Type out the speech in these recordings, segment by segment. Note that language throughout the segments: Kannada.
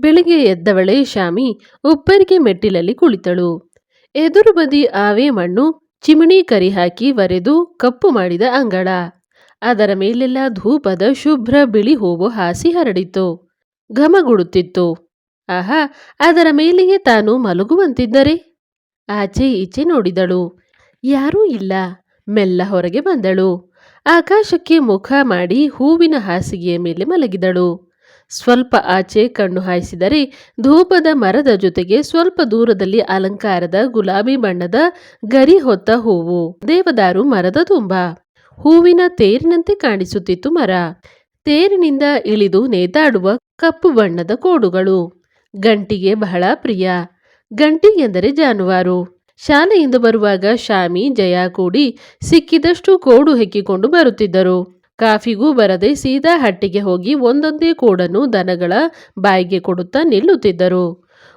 ಬೆಳಿಗ್ಗೆ ಎದ್ದವಳೆ ಶಾಮಿ ಉಪ್ಪರಿಗೆ ಮೆಟ್ಟಿಲಲ್ಲಿ ಕುಳಿತಳು. ಎದುರು ಬದಿ ಆವೆ ಮಣ್ಣು, ಚಿಮಣಿ ಕರಿ ಹಾಕಿ ವರೆದು ಕಪ್ಪು ಮಾಡಿದ ಅಂಗಳ. ಅದರ ಮೇಲೆಲ್ಲ ಧೂಪದ ಶುಭ್ರ ಬಿಳಿ ಹೂವು ಹಾಸಿ ಹರಡಿತು. ಘಮಗುಡುತ್ತಿತ್ತು. ಆಹಾ, ಅದರ ಮೇಲೆಯೇ ತಾನು ಮಲಗುವಂತಿದ್ದರೆ? ಆಚೆ ಈಚೆ ನೋಡಿದಳು. ಯಾರೂ ಇಲ್ಲ. ಮೆಲ್ಲ ಹೊರಗೆ ಬಂದಳು. ಆಕಾಶಕ್ಕೆ ಮುಖ ಮಾಡಿ ಹೂವಿನ ಹಾಸಿಗೆಯ ಮೇಲೆ ಮಲಗಿದಳು. ಸ್ವಲ್ಪ ಆಚೆ ಕಣ್ಣು ಹಾಯಿಸಿದರೆ ಧೂಪದ ಮರದ ಜೊತೆಗೆ ಸ್ವಲ್ಪ ದೂರದಲ್ಲಿ ಅಲಂಕಾರದ ಗುಲಾಬಿ ಬಣ್ಣದ ಗರಿ ಹೊತ್ತ ಹೂವು. ದೇವದಾರು ಮರದ ತುಂಬ. ಹೂವಿನ ತೇರಿನಂತೆ ಕಾಣಿಸುತ್ತಿತ್ತು ಮರ. ತೇರಿನಿಂದ ಇಳಿದು ನೇತಾಡುವ ಕಪ್ಪು ಬಣ್ಣದ ಕೋಡುಗಳು. ಗಂಟಿಗೆ ಬಹಳ ಪ್ರಿಯ. ಗಂಟಿ ಎಂದರೆ ಜಾನುವಾರು. ಶಾಲೆಯಿಂದ ಬರುವಾಗ ಶಾಮಿ, ಜಯ ಕೂಡಿ ಸಿಕ್ಕಿದಷ್ಟು ಕೋಡು ಹೆಕ್ಕಿಕೊಂಡು ಬರುತ್ತಿದ್ದರು. ಕಾಫಿಗೂ ಬರದೆ ಸೀದಾ ಹಟ್ಟಿಗೆ ಹೋಗಿ ಒಂದೊಂದೇ ಕೋಡನ್ನು ದನಗಳ ಬಾಯಿಗೆ ಕೊಡುತ್ತಾ ನಿಲ್ಲುತ್ತಿದ್ದರು.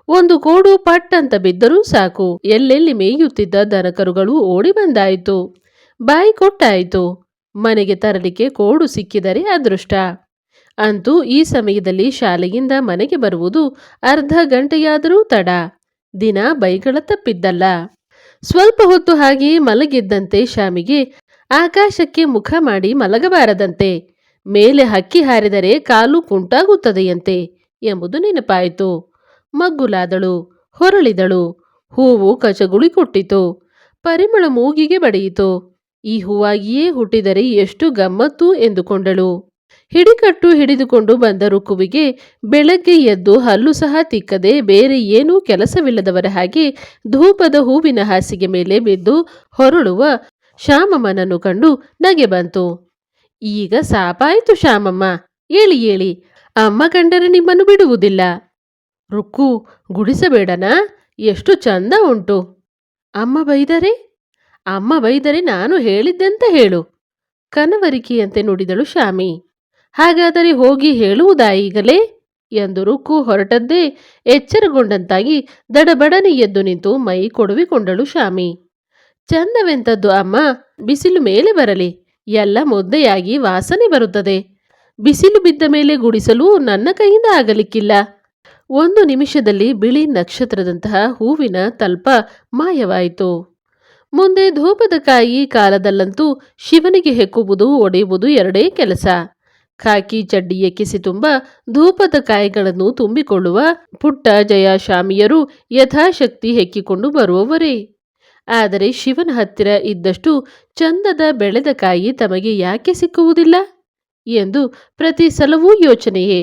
ಒಂದು ಕೋಡು ಪಟ್ ಅಂತ ಬಿದ್ದರೂ ಸಾಕು. ಎಲ್ಲೆಲ್ಲಿ ಮೇಯುತ್ತಿದ್ದ ದನಕರುಗಳು ಓಡಿ ಬಂದಾಯಿತು. ಬಾಯಿ ಕೊಟ್ಟಾಯಿತು. ಮನೆಗೆ ತರಲಿಕ್ಕೆ ಕೋಡು ಸಿಕ್ಕಿದರೆ ಅದೃಷ್ಟ. ಅಂತೂ ಈ ಸಮಯದಲ್ಲಿ ಶಾಲೆಯಿಂದ ಮನೆಗೆ ಬರುವುದು ಅರ್ಧ ಗಂಟೆಯಾದರೂ ತಡ. ದಿನ ಬೈಗಳ ತಪ್ಪಿದ್ದಲ್ಲ. ಸ್ವಲ್ಪ ಹೊತ್ತು ಹಾಗೆಯೇ ಮಲಗಿದ್ದಂತೆ ಶಾಮಿಗೆ ಆಕಾಶಕ್ಕೆ ಮುಖ ಮಾಡಿ ಮಲಗಬಾರದಂತೆ, ಮೇಲೆ ಹಕ್ಕಿ ಹಾರಿದರೆ ಕಾಲು ಕುಂಟಾಗುತ್ತದೆಯಂತೆ ಎಂಬುದು ನೆನಪಾಯಿತು. ಮಗ್ಗುಲಾದಳು, ಹೊರಳಿದಳು, ಹೂವು ಕಚಗುಳಿ ಕೊಟ್ಟಿತು, ಪರಿಮಳ ಮೂಗಿಗೆ ಬಡಿಯಿತು, ಈ ಹೂವಾಗಿಯೇ ಹುಟ್ಟಿದರೆ ಎಷ್ಟು ಗಮ್ಮತ್ತು ಎಂದುಕೊಂಡಳು. ಹಿಡಿಕಟ್ಟು ಹಿಡಿದುಕೊಂಡು ಬಂದ ರುಕುವಿಗೆ ಬೆಳಗ್ಗೆ ಎದ್ದು ಹಲ್ಲು ಸಹ ತಿಕ್ಕದೆ ಬೇರೆ ಏನೂ ಕೆಲಸವಿಲ್ಲದವರ ಹಾಗೆ ಧೂಪದ ಹೂವಿನ ಹಾಸಿಗೆ ಮೇಲೆ ಬಿದ್ದು ಹೊರಳುವ ಶ್ಯಾಮಮ್ಮನನ್ನು ಕಂಡು ನಗೆ ಬಂತು. ಈಗ ಸಾಪಾಯಿತು ಶ್ಯಾಮಮ್ಮ. ಏಳಿ ಏಳಿ, ಅಮ್ಮ ಕಂಡರೆ ನಿಮ್ಮನ್ನು ಬಿಡುವುದಿಲ್ಲ. ರುಕ್ಕು, ಗುಡಿಸಬೇಡನಾ? ಎಷ್ಟು ಚಂದ ಉಂಟು. ಅಮ್ಮ ಬೈದರೆ? ಅಮ್ಮ ಬೈದರೆ ನಾನು ಹೇಳಿದ್ದೆಂತ ಹೇಳು. ಕನವರಿಕೆಯಂತೆ ನುಡಿದಳು ಶಾಮಿ ಹಾಗಾದರೆ ಹೋಗಿ ಹೇಳುವುದಾ ಈಗಲೇ ಎಂದು ರುಕ್ಕು ಹೊರಟದ್ದೇ ಎಚ್ಚರಗೊಂಡಂತಾಗಿ ದಡಬಡನೆ ಎದ್ದು ನಿಂತು ಮೈ ಕೊಡುವಿಕೊಂಡಳು ಶಾಮಿ ಚಂದವೆಂತದ್ದು ಅಮ್ಮ, ಬಿಸಿಲು ಮೇಲೆ ಬರಲಿ. ಎಲ್ಲ ಮುದ್ದೆಯಾಗಿ ವಾಸನೆ ಬರುತ್ತದೆ. ಬಿಸಿಲು ಬಿದ್ದ ಮೇಲೆ ಗುಡಿಸಲು ನನ್ನ ಕೈಯಿಂದ ಆಗಲಿಕ್ಕಿಲ್ಲ. ಒಂದು ನಿಮಿಷದಲ್ಲಿ ಬಿಳಿ ನಕ್ಷತ್ರದಂತಹ ಹೂವಿನ ತಲ್ಪ ಮಾಯವಾಯಿತು. ಮುಂದೆ ಧೂಪದ ಕಾಯಿ ಕಾಲದಲ್ಲಂತೂ ಶಿವನಿಗೆ ಹೆಕ್ಕುವುದು, ಒಡೆಯುವುದು ಎರಡೇ ಕೆಲಸ. ಖಾಕಿ ಚಡ್ಡಿಯ ಕಿಸಿ ತುಂಬ ಧೂಪದ ಕಾಯಿಗಳನ್ನು ತುಂಬಿಕೊಳ್ಳುವ ಪುಟ್ಟ ಜಯಶಾಮಿಯರು ಯಥಾಶಕ್ತಿ ಹೆಕ್ಕಿಕೊಂಡು ಬರುವವರೇ. ಆದರೆ ಶಿವನ ಹತ್ತಿರ ಇದ್ದಷ್ಟು ಚಂದದ ಬೆಳೆದ ಕಾಯಿ ತಮಗೆ ಯಾಕೆ ಸಿಕ್ಕುವುದಿಲ್ಲ? ಎಂದು ಪ್ರತಿ ಸಲವೂ ಯೋಚನೆಯೇ.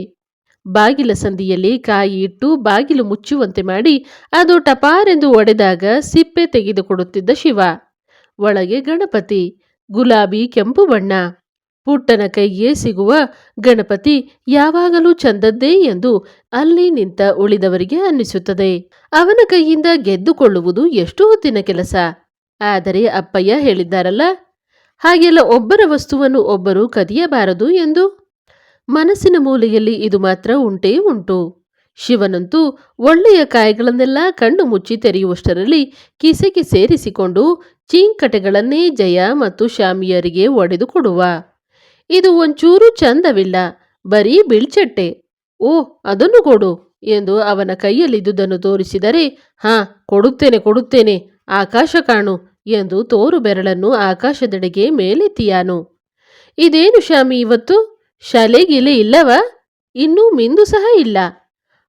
ಬಾಗಿಲ ಸಂದಿಯಲ್ಲಿ ಕಾಯಿ ಇಟ್ಟು ಬಾಗಿಲು ಮುಚ್ಚುವಂತೆ ಮಾಡಿ ಅದು ಟಪಾರೆಂದು ಒಡೆದಾಗ ಸಿಪ್ಪೆ ತೆಗೆದುಕೊಡುತ್ತಿದ್ದ ಶಿವ. ಒಳಗೆ ಗಣಪತಿ, ಗುಲಾಬಿ, ಕೆಂಪು ಬಣ್ಣ. ಪುಟ್ಟನ ಕೈಗೆ ಸಿಗುವ ಗಣಪತಿ ಯಾವಾಗಲೂ ಚಂದದ್ದೇ ಎಂದು ಅಲ್ಲಿ ನಿಂತ ಉಳಿದವರಿಗೆ ಅನ್ನಿಸುತ್ತದೆ. ಅವನ ಕೈಯಿಂದ ಗೆದ್ದುಕೊಳ್ಳುವುದು ಎಷ್ಟು ಹೊತ್ತಿನ ಕೆಲಸ. ಆದರೆ ಅಪ್ಪಯ್ಯ ಹೇಳಿದ್ದಾರಲ್ಲ, ಹಾಗೆಲ್ಲ ಒಬ್ಬರ ವಸ್ತುವನ್ನು ಒಬ್ಬರು ಕದಿಯಬಾರದು ಎಂದು. ಮನಸ್ಸಿನ ಮೂಲೆಯಲ್ಲಿ ಇದು ಮಾತ್ರ ಉಂಟೇ ಉಂಟು. ಶಿವನಂತೂ ಒಳ್ಳೆಯ ಕಾಯಿಗಳನ್ನೆಲ್ಲ ಕಣ್ಣು ಮುಚ್ಚಿ ತೆರೆಯುವಷ್ಟರಲ್ಲಿ ಕಿಸೆಗೆ ಸೇರಿಸಿಕೊಂಡು ಚೀಂಕಟೆಗಳನ್ನೇ ಜಯ ಮತ್ತು ಶಾಮಿಯರಿಗೆ ಒಡೆದು ಕೊಡುವ ಇದು ಒಂಚೂರು ಚಂದವಿಲ್ಲ, ಬರೀ ಬಿಳ್ಚಟ್ಟೆ. ಓ, ಅದನ್ನು ಕೊಡು ಎಂದು ಅವನ ಕೈಯಲ್ಲಿದ್ದುದನ್ನು ತೋರಿಸಿದರೆ, ಹಾ, ಕೊಡುತ್ತೇನೆ ಕೊಡುತ್ತೇನೆ, ಆಕಾಶ ಕಾಣು ಎಂದು ತೋರು ಬೆರಳನ್ನು ಆಕಾಶದೆಡೆಗೆ ಮೇಲೆತ್ತಿಯಾನು. ಇದೇನು ಶಾಮಿ ಇವತ್ತು? ಶಾಲೆಗಿಲೆ ಇಲ್ಲವಾ? ಇನ್ನೂ ಮಿಂದು ಸಹ ಇಲ್ಲ.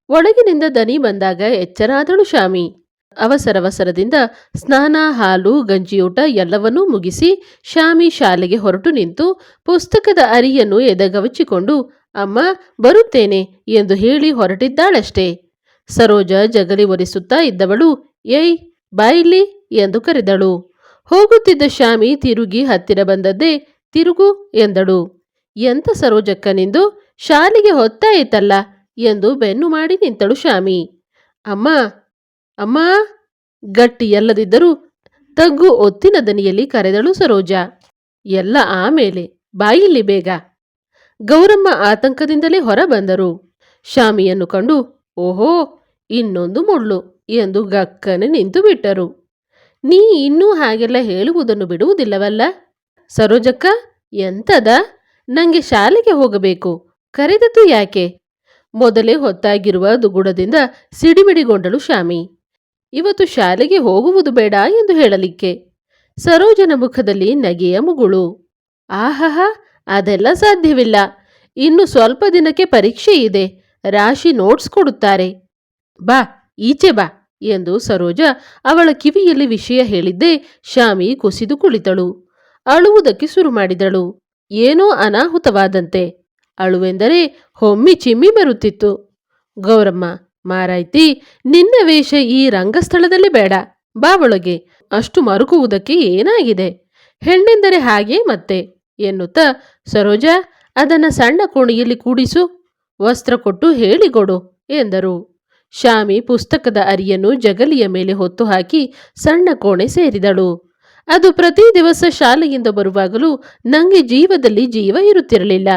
ಒಳಗಿನಿಂದ ದನಿ ಬಂದಾಗ ಎಚ್ಚರಾದಳು ಶಾಮಿ ಅವಸರವಸರದಿಂದ ಸ್ನಾನ, ಹಾಲು, ಗಂಜಿಯೂಟ ಎಲ್ಲವನ್ನೂ ಮುಗಿಸಿ ಶಾಮಿ ಶಾಲೆಗೆ ಹೊರಟು ನಿಂತು ಪುಸ್ತಕದ ಅರಿಯನ್ನು ಎದೆಗವಚಿಕೊಂಡು, ಅಮ್ಮ, ಬರುತ್ತೇನೆ ಎಂದು ಹೇಳಿ ಹೊರಟಿದ್ದಾಳಷ್ಟೇ. ಸರೋಜ ಜಗಲಿ ಒರೆಸುತ್ತಾ ಇದ್ದವಳು, ಏಯ್ ಬಾಯಿಲಿ ಎಂದು ಕರೆದಳು. ಹೋಗುತ್ತಿದ್ದ ಶಾಮಿ ತಿರುಗಿ ಹತ್ತಿರ ಬಂದದ್ದೇ, ತಿರುಗು ಎಂದಳು. ಎಂತ ಸರೋಜಕ್ಕನಿಂದು? ಶಾಲೆಗೆ ಹೊತ್ತಾಯಿತಲ್ಲ ಎಂದು ಬೆನ್ನು ಮಾಡಿ ನಿಂತಳು ಶಾಮಿ ಅಮ್ಮ ಅಮ್ಮ, ಗಟ್ಟಿ ಎಲ್ಲದಿದ್ದರೂ ತಗ್ಗು ಒತ್ತಿನ ದನಿಯಲ್ಲಿ ಕರೆದಳು ಸರೋಜ. ಎಲ್ಲ ಆಮೇಲೆ ಬಾಯಿಲಿ ಬೇಗ. ಗೌರಮ್ಮ ಆತಂಕದಿಂದಲೇ ಹೊರ ಬಂದರು ಶಾಮಿಯನ್ನು ಕಂಡು, ಓಹೋ, ಇನ್ನೊಂದು ಮುಳ್ಳು ಎಂದು ಗಕ್ಕನೆ ನಿಂತು ಬಿಟ್ಟರು. ನೀ ಇನ್ನೂ ಹಾಗೆಲ್ಲ ಹೇಳುವುದನ್ನು ಬಿಡುವುದಿಲ್ಲವಲ್ಲ? ಸರೋಜಕ್ಕ, ಎಂತದ? ನಂಗೆ ಶಾಲೆಗೆ ಹೋಗಬೇಕು. ಕರೆದದ್ದು ಯಾಕೆ? ಮೊದಲೇ ಹೊತ್ತಾಗಿರುವ ದುಗುಡದಿಂದ ಸಿಡಿಮಿಡಿಗೊಂಡಳು ಶಾಮಿ. ಇವತ್ತು ಶಾಲೆಗೆ ಹೋಗುವುದು ಬೇಡ ಎಂದು ಹೇಳಲಿಕ್ಕೆ. ಸರೋಜನ ಮುಖದಲ್ಲಿ ನಗೆಯ ಮುಗುಳು. ಆಹಹ, ಅದೆಲ್ಲ ಸಾಧ್ಯವಿಲ್ಲ. ಇನ್ನು ಸ್ವಲ್ಪ ದಿನಕ್ಕೆ ಪರೀಕ್ಷೆ ಇದೆ. ರಾಶಿ ನೋಟ್ಸ್ ಕೊಡುತ್ತಾರೆ. ಬಾ, ಈಚೆ ಬಾ ಎಂದು ಸರೋಜ ಅವಳ ಕಿವಿಯಲ್ಲಿ ವಿಷಯ ಹೇಳಿದ್ದೇ ಶಾಮಿ ಕುಸಿದು ಕುಳಿತಳು. ಅಳುವುದಕ್ಕೆ ಶುರು ಮಾಡಿದಳು. ಏನೋ ಅನಾಹುತವಾದಂತೆ. ಅಳುವೆಂದರೆ ಹೊಮ್ಮಿ ಚಿಮ್ಮಿ ಬರುತ್ತಿತ್ತು. ಗೌರಮ್ಮ ಮಾರಾಯ್ತಿ, ನಿನ್ನ ವೇಷ ಈ ರಂಗಸ್ಥಳದಲ್ಲಿ ಬೇಡ. ಬಾ ಒಳಗೆ. ಅಷ್ಟು ಮರುಕುವುದಕ್ಕೆ ಏನಾಗಿದೆ? ಹೆಣ್ಣೆಂದರೆ ಹಾಗೆ ಮತ್ತೆ? ಎನ್ನುತ್ತಾ ಸರೋಜ, ಅದನ್ನ ಸಣ್ಣ ಕೋಣೆಯಲ್ಲಿ ಕೂಡಿಸು, ವಸ್ತ್ರ ಕೊಟ್ಟು ಹೇಳಿಕೊಡು ಎಂದರು. ಶಾಮಿ ಪುಸ್ತಕದ ಅರಿಯನ್ನು ಜಗಲಿಯ ಮೇಲೆ ಹೊತ್ತು ಹಾಕಿ ಸಣ್ಣ ಕೋಣೆ ಸೇರಿದಳು. ಅದು ಪ್ರತಿ ದಿವಸ ಶಾಲೆಯಿಂದ ಬರುವಾಗಲೂ ನಂಗೆ ಜೀವದಲ್ಲಿ ಜೀವ ಇರುತ್ತಿರಲಿಲ್ಲ.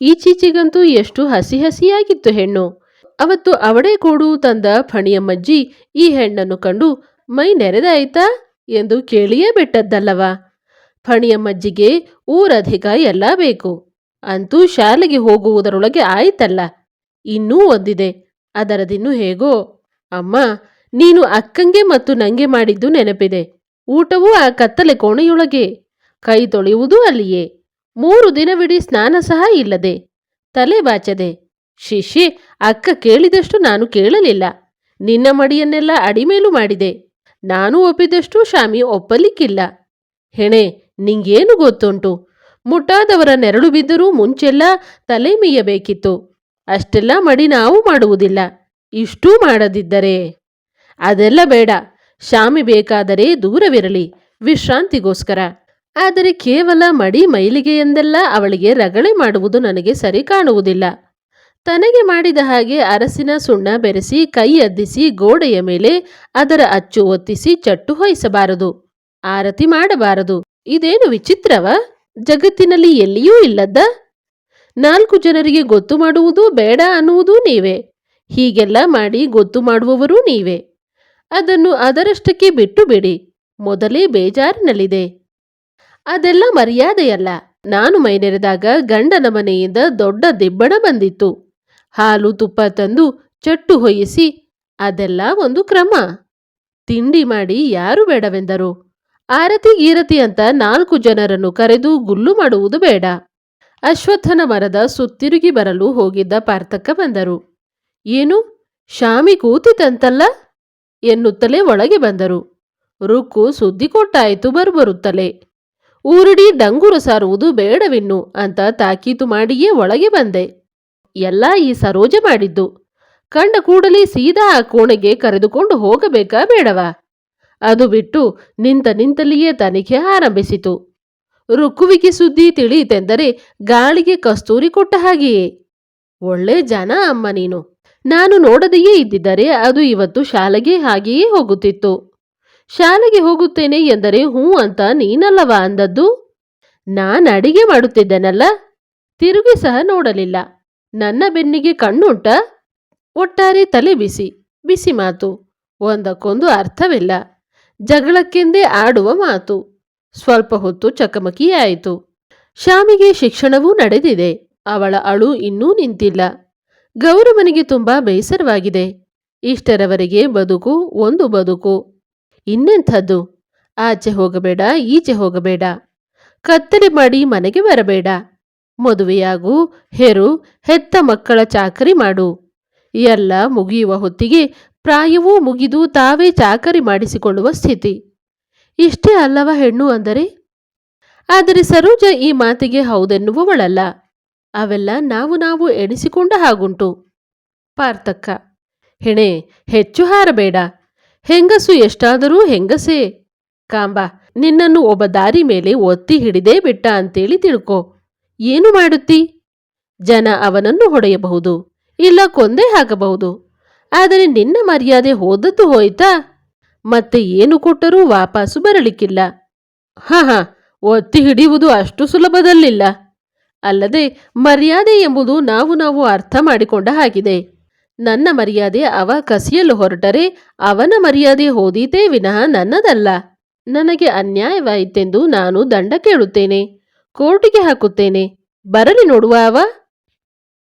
ಈಚೀಚೆಗಂತೂ ಎಷ್ಟು ಹಸಿ ಹಸಿಯಾಗಿತ್ತು ಹೆಣ್ಣು. ಅವತ್ತು ಅವಡೆ ಕೂಡು ತಂದ ಫಣಿಯಮ್ಮಜ್ಜಿ ಈ ಹೆಣ್ಣನ್ನು ಕಂಡು, ಮೈ ನೆರೆದಾಯ್ತಾ ಎಂದು ಕೇಳಿಯೇ ಬಿಟ್ಟದ್ದಲ್ಲವ. ಫಣಿಯಮ್ಮಜ್ಜಿಗೆ ಊರಧಿಕ ಎಲ್ಲ ಬೇಕು. ಅಂತೂ ಶಾಲೆಗೆ ಹೋಗುವುದರೊಳಗೆ ಆಯ್ತಲ್ಲ. ಇನ್ನೂ ಒಂದಿದೆ. ಅದರದಿನ್ನು ಹೇಗೋ? ಅಮ್ಮ, ನೀನು ಅಕ್ಕಂಗೆ ಮತ್ತು ನಂಗೆ ಮಾಡಿದ್ದು ನೆನಪಿದೆ. ಊಟವೂ ಆ ಕತ್ತಲೆ ಕೋಣೆಯೊಳಗೆ. ಕೈ ತೊಳೆಯುವುದೂ ಅಲ್ಲಿಯೇ. ಮೂರು ದಿನವಿಡೀ ಸ್ನಾನ ಸಹ ಇಲ್ಲದೆ. ತಲೆ ಬಾಚದೆ. ಶಿಶಿ, ಅಕ್ಕ ಕೇಳಿದಷ್ಟು ನಾನು ಕೇಳಲಿಲ್ಲ. ನಿನ್ನ ಮಡಿಯನ್ನೆಲ್ಲ ಅಡಿಮೇಲು ಮಾಡಿದೆ. ನಾನು ಒಪ್ಪಿದಷ್ಟು ಶಾಮಿ ಒಪ್ಪಲಿಕ್ಕಿಲ್ಲ. ಹೆಣೆ, ನಿಂಗೇನು ಗೊತ್ತುಂಟು? ಮುಟ್ಟಾದವರ ನೆರಳು ಬಿದ್ದರೂ ಮುಂಚೆಲ್ಲ ತಲೆ ಮೀಯಬೇಕಿತ್ತು. ಅಷ್ಟೆಲ್ಲ ಮಡಿ ನಾವು ಮಾಡುವುದಿಲ್ಲ. ಇಷ್ಟೂ ಮಾಡದಿದ್ದರೆ. ಅದೆಲ್ಲ ಬೇಡ. ಶಾಮಿ ಬೇಕಾದರೆ ದೂರವಿರಲಿ. ವಿಶ್ರಾಂತಿಗೋಸ್ಕರ. ಆದರೆ ಕೇವಲ ಮಡಿ ಮೈಲಿಗೆಯೆಂದೆಲ್ಲ ಅವಳಿಗೆ ರಗಳೆ ಮಾಡುವುದು ನನಗೆ ಸರಿ ಕಾಣುವುದಿಲ್ಲ. ತನಗೆ ಮಾಡಿದ ಹಾಗೆ ಅರಸಿನ ಸುಣ್ಣ ಬೆರೆಸಿ ಕೈ ಅದ್ದಿಸಿ ಗೋಡೆಯ ಮೇಲೆ ಅದರ ಅಚ್ಚು ಒತ್ತಿಸಿ ಚಟ್ಟು ಹೊಯಿಸಬಾರದು. ಆರತಿ ಮಾಡಬಾರದು. ಇದೇನು ವಿಚಿತ್ರವ? ಜಗತ್ತಿನಲ್ಲಿ ಎಲ್ಲಿಯೂ ಇಲ್ಲದ್ದ? ನಾಲ್ಕು ಜನರಿಗೆ ಗೊತ್ತು ಮಾಡುವುದೂ ಬೇಡ ಅನ್ನುವುದೂ ನೀವೇ. ಹೀಗೆಲ್ಲ ಮಾಡಿ ಗೊತ್ತು ಮಾಡುವವರೂ ನೀವೇ. ಅದನ್ನು ಅದರಷ್ಟಕ್ಕೆ ಬಿಟ್ಟು ಬಿಡಿ ಮೊದಲೇ ಬೇಜಾರಿನಲ್ಲಿದೆ. ಅದೆಲ್ಲ ಮರ್ಯಾದೆಯಲ್ಲ. ನಾನು ಮೈನೆರೆದಾಗ ಗಂಡನ ಮನೆಯಿಂದ ದೊಡ್ಡ ದಿಬ್ಬಣ ಬಂದಿತ್ತು. ಹಾಲು ತುಪ್ಪ ತಂದು ಚಟ್ಟು ಹೊಯ್ಯಿಸಿ ಅದೆಲ್ಲ ಒಂದು ಕ್ರಮ. ತಿಂಡಿ ಮಾಡಿ ಯಾರು ಬೇಡವೆಂದರು? ಆರತಿ, ಗೀರತಿ ಅಂತ ನಾಲ್ಕು ಜನರನ್ನು ಕರೆದು ಗುಲ್ಲು ಮಾಡುವುದು ಬೇಡ. ಅಶ್ವತ್ಥನ ಮರದ ಸುತ್ತಿರುಗಿ ಬರಲು ಹೋಗಿದ್ದ ಪಾರ್ಥಕ್ಕ ಬಂದರು. ಏನು? ಶಾಮಿ ಕೂತಿತಂತಲ್ಲ ಎನ್ನುತ್ತಲೇ ಒಳಗೆ ಬಂದರು. ರುಕ್ಕು ಸುದ್ದಿ ಕೊಟ್ಟಾಯಿತು ಬರುಬರುತ್ತಲೇ ಊರಿಡೀ ಡಂಗುರು ಸಾರುವುದು ಬೇಡವಿನ್ನು ಅಂತ ತಾಕೀತು ಮಾಡಿಯೇ ಒಳಗೆ ಬಂದೆ. ಎಲ್ಲ ಈ ಸರೋಜೆ ಮಾಡಿದ್ದು. ಕಂಡ ಕೂಡಲೇ ಸೀದಾ ಆ ಕೋಣೆಗೆ ಕರೆದುಕೊಂಡು ಹೋಗಬೇಕಾ ಬೇಡವಾ? ಅದು ಬಿಟ್ಟು ನಿಂತ ನಿಂತಲ್ಲಿಯೇ ತನಿಖೆ ಆರಂಭಿಸಿತು. ರುಕ್ಕುವಿಕೆ ಸುದ್ದಿ ತಿಳಿಯಿತೆಂದರೆ ಗಾಳಿಗೆ ಕಸ್ತೂರಿ ಕೊಟ್ಟ ಹಾಗೆಯೇ. ಒಳ್ಳೆ ಜನ ಅಮ್ಮ ನೀನು. ನಾನು ನೋಡದೆಯೇ ಇದ್ದಿದ್ದರೆ ಅದು ಇವತ್ತು ಶಾಲೆಗೆ ಹಾಗೆಯೇ ಹೋಗುತ್ತಿತ್ತು. ಶಾಲೆಗೆ ಹೋಗುತ್ತೇನೆ ಎಂದರೆ ಹ್ಞೂ ಅಂತ ನೀನಲ್ಲವ ಅಂದದ್ದು? ನಾನು ಅಡಿಗೆ ಮಾಡುತ್ತಿದ್ದೆನಲ್ಲ? ತಿರುಗಿ ಸಹ ನೋಡಲಿಲ್ಲ. ನನ್ನ ಬೆನ್ನಿಗೆ ಕಣ್ಣುಂಟ? ಒಟ್ಟಾರೆ ತಲೆ ಬಿಸಿ ಬಿಸಿ ಮಾತು. ಒಂದಕ್ಕೊಂದು ಅರ್ಥವಿಲ್ಲ. ಜಗಳಕ್ಕೆಂದೇ ಆಡುವ ಮಾತು. ಸ್ವಲ್ಪ ಹೊತ್ತು ಚಕಮಕಿಯಾಯಿತು. ಶಾಮಿಗೆ ಶಿಕ್ಷಣವೂ ನಡೆದಿದೆ. ಅವಳ ಅಳು ಇನ್ನೂ ನಿಂತಿಲ್ಲ. ಗೌರವನಿಗೆ ತುಂಬಾ ಬೇಸರವಾಗಿದೆ. ಇಷ್ಟರವರೆಗೆ ಬದುಕು ಒಂದು ಬದುಕು. ಇನ್ನೆಂಥದ್ದು? ಆಚೆ ಹೋಗಬೇಡ, ಈಚೆ ಹೋಗಬೇಡ. ಕತ್ತಲೆ ಮಾಡಿ ಮನೆಗೆ ಬರಬೇಡ. ಮದುವೆಯಾಗು, ಹೆರು, ಹೆತ್ತ ಮಕ್ಕಳ ಚಾಕರಿ ಮಾಡು. ಎಲ್ಲ ಮುಗಿಯುವ ಹೊತ್ತಿಗೆ ಪ್ರಾಯವೂ ಮುಗಿದು ತಾವೇ ಚಾಕರಿ ಮಾಡಿಸಿಕೊಳ್ಳುವ ಸ್ಥಿತಿ. ಇಷ್ಟೇ ಅಲ್ಲವ ಹೆಣ್ಣು ಅಂದರೆ? ಆದರೆ ಸರೋಜ ಈ ಮಾತಿಗೆ ಹೌದೆನ್ನುವವಳಲ್ಲ. ಅವೆಲ್ಲ ನಾವು ನಾವು ಎಣಿಸಿಕೊಂಡ ಹಾಗುಂಟು. ಪಾರ್ಥಕ್ಕ, ಹೆಣೆ, ಹೆಚ್ಚು ಹಾರಬೇಡ. ಹೆಂಗಸು ಎಷ್ಟಾದರೂ ಹೆಂಗಸೇ. ಕಾಂಬ, ನಿನ್ನನ್ನು ಒಬ್ಬ ದಾರಿ ಮೇಲೆ ಒತ್ತಿ ಹಿಡಿದೇ ಬಿಟ್ಟ ಅಂತೇಳಿ ತಿಳ್ಕೊ. ಏನು ಮಾಡುತ್ತಿ? ಜನ ಅವನನ್ನು ಹೊಡೆಯಬಹುದು, ಇಲ್ಲ ಕೊಂದೇ ಹಾಕಬಹುದು. ಆದರೆ ನಿನ್ನ ಮರ್ಯಾದೆ ಹೋದದ್ದು ಹೋಯ್ತಾ? ಮತ್ತೆ ಏನು ಕೊಟ್ಟರೂ ವಾಪಸ್ಸು ಬರಲಿಕ್ಕಿಲ್ಲ. ಹಾ ಹಾ, ಒತ್ತಿ ಹಿಡಿಯುವುದು ಅಷ್ಟು ಸುಲಭದಲ್ಲಿಲ್ಲ. ಅಲ್ಲದೆ ಮರ್ಯಾದೆ ಎಂಬುದು ನಾವು ನಾವು ಅರ್ಥ ಮಾಡಿಕೊಂಡ ಹಾಗಿದೆ. ನನ್ನ ಮರ್ಯಾದೆ ಅವ ಕಸಿಯಲು ಹೊರಟರೆ ಅವನ ಮರ್ಯಾದೆ ಹೋದೀತೇ ವಿನಃ ನನ್ನದಲ್ಲ. ನನಗೆ ಅನ್ಯಾಯವಾಯಿತೆಂದು ನಾನು ದಂಡ ಕೇಳುತ್ತೇನೆ. ಕೋರ್ಟಿಗೆ ಹಾಕುತ್ತೇನೆ. ಬರಲಿ ನೋಡುವ ಅವ.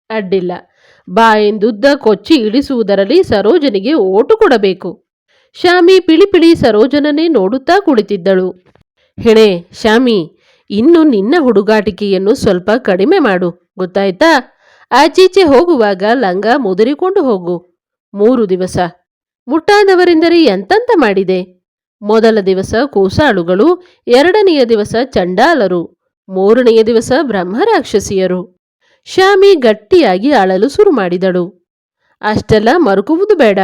ಅಡ್ಡಿಲ್ಲ. ಬಾಯಿಂದುದ್ದ ಕೊಚ್ಚಿ ಇಳಿಸುವುದರಲ್ಲಿ ಸರೋಜನಿಗೆ ಓಟು ಕೊಡಬೇಕು. ಶಾಮಿ ಪಿಳಿಪಿಳಿ ಸರೋಜನನ್ನೇ ನೋಡುತ್ತಾ ಕುಳಿತಿದ್ದಳು. ಹೆಣೆ, ಶಾಮಿ, ಇನ್ನು ನಿನ್ನ ಹುಡುಗಾಟಿಕೆಯನ್ನು ಸ್ವಲ್ಪ ಕಡಿಮೆ ಮಾಡು. ಗೊತ್ತಾಯ್ತಾ? ಆಚೀಚೆ ಹೋಗುವಾಗ ಲಂಗ ಮುದುರಿಕೊಂಡು ಹೋಗು. ಮೂರು ದಿವಸ. ಮುಟ್ಟಾದವರೆಂದರೆ ಎಂತಂತ ಮಾಡಿದೆ? ಮೊದಲ ದಿವಸ ಕೂಸಾಳುಗಳು, ಎರಡನೆಯ ದಿವಸ ಚಂಡಾಲರು. ಮೂರನೆಯ ದಿವಸ ಬ್ರಹ್ಮರಾಕ್ಷಸಿಯರು. ಶ್ಯಾಮಿ ಗಟ್ಟಿಯಾಗಿ ಅಳಲು ಶುರು ಮಾಡಿದಳು. ಅಷ್ಟೆಲ್ಲ ಮರುಕುವುದು ಬೇಡ.